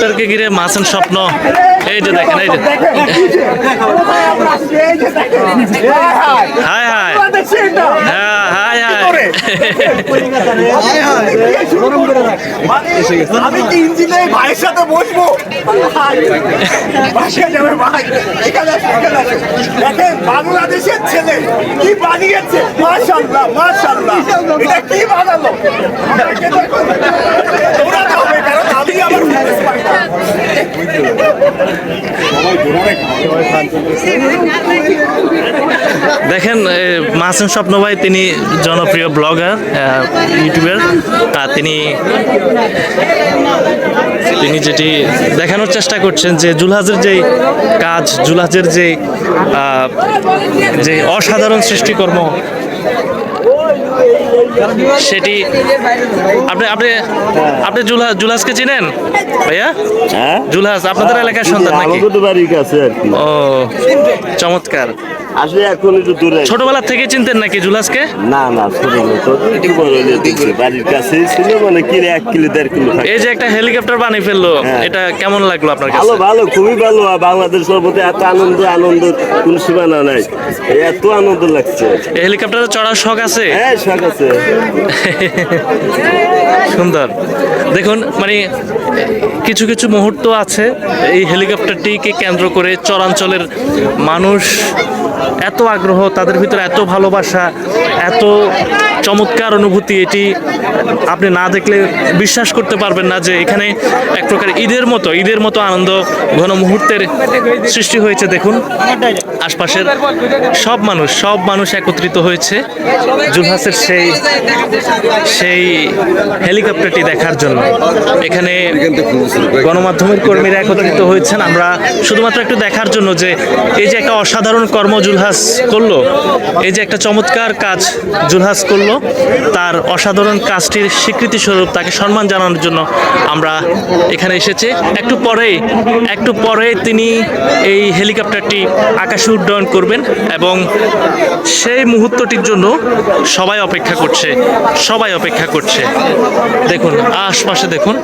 হেলিকপ্টারকে ঘিরে মাছের স্বপ্ন। এই যে দেখেন, এই যে। High high. হ্যাঁ হাই আমি কি বাংলাদেশের ছেলে কি বানিয়েছে? মাশাল্লাহ মাশাল্লাহ এটা কি বানালো? দেখেন মাসুম স্বপ্ন ভাই, তিনি জনপ্রিয় ব্লগার ইউটিউবার। তা তিনি তিনি যেটি দেখানোর চেষ্টা করছেন যে জুলহাজের যে কাজ, জুলহাজের যে যে অসাধারণ সৃষ্টিকর্ম সেটি আপনি আপনি আপনি জুলহাস জুলহাসকে চিনেন? ভাইয়া? হ্যাঁ। জুলহাজ আপনাদের এলাকার সন্তান নাকি? ও চমৎকার। আসলে এখন একটু দূরে ছোটবেলা থেকে চিনতেন নাকি জুলাসকে? না না বাড়ির কাছেই ছিল মানে কিনে এক কিলো দেড় কিলো এই যে একটা হেলিকপ্টার বানিয়ে ফেলল হ্যাঁ। এটা কেমন লাগল আপনার ভালো কাছে? ভালো খুবই ভালো। বাংলাদেশ সর্বতে এত আনন্দ আনন্দ কোন সীমানা নাই। এত আনন্দ লাগছে। হেলিকপ্টারে চড়ার শখ আছে? হ্যাঁ শখ আছে। সুন্দর। দেখুন মানে কিছু কিছু মুহূর্ত আছে। এই হেলিকপ্টারটিকে কেন্দ্র করে চরাঞ্চলের মানুষ এত আগ্রহ তাদের ভিতরে এত ভালোবাসা এত চমৎকার অনুভূতি এটি আপনি না দেখলে বিশ্বাস করতে পারবেন না যে এখানে এক প্রকার ঈদের মতো ঈদের মতো আনন্দ, ঘন মুহূর্তের সৃষ্টি হয়েছে। দেখুন, আশপাশের সব মানুষ সব মানুষ একত্রিত হয়েছে জুলহাসের সেই সেই হেলিকপ্টারটি দেখার জন্য। এখানে গণমাধ্যমের কর্মীরা একত্রিত হয়েছেন। আমরা শুধুমাত্র একটু দেখার জন্য যে এই যে একটা অসাধারণ কর্ম জুলহাস করল, এই যে একটা চমৎকার কাজ জুলহাস করল, তার অসাধারণ কাজটির স্বীকৃতি স্বরূপ তাকে সম্মান জানানোর জন্য আমরা এখানে এসেছি। একটু পরেই, একটু পরে তিনি এই হেলিকপ্টারটি আকাশে উড্ডয়ন করবেন এবং সেই মুহূর্তটির জন্য সবাই অপেক্ষা করছে, সবাই অপেক্ষা করছে। দেখুন, আশপাশে দেখুন।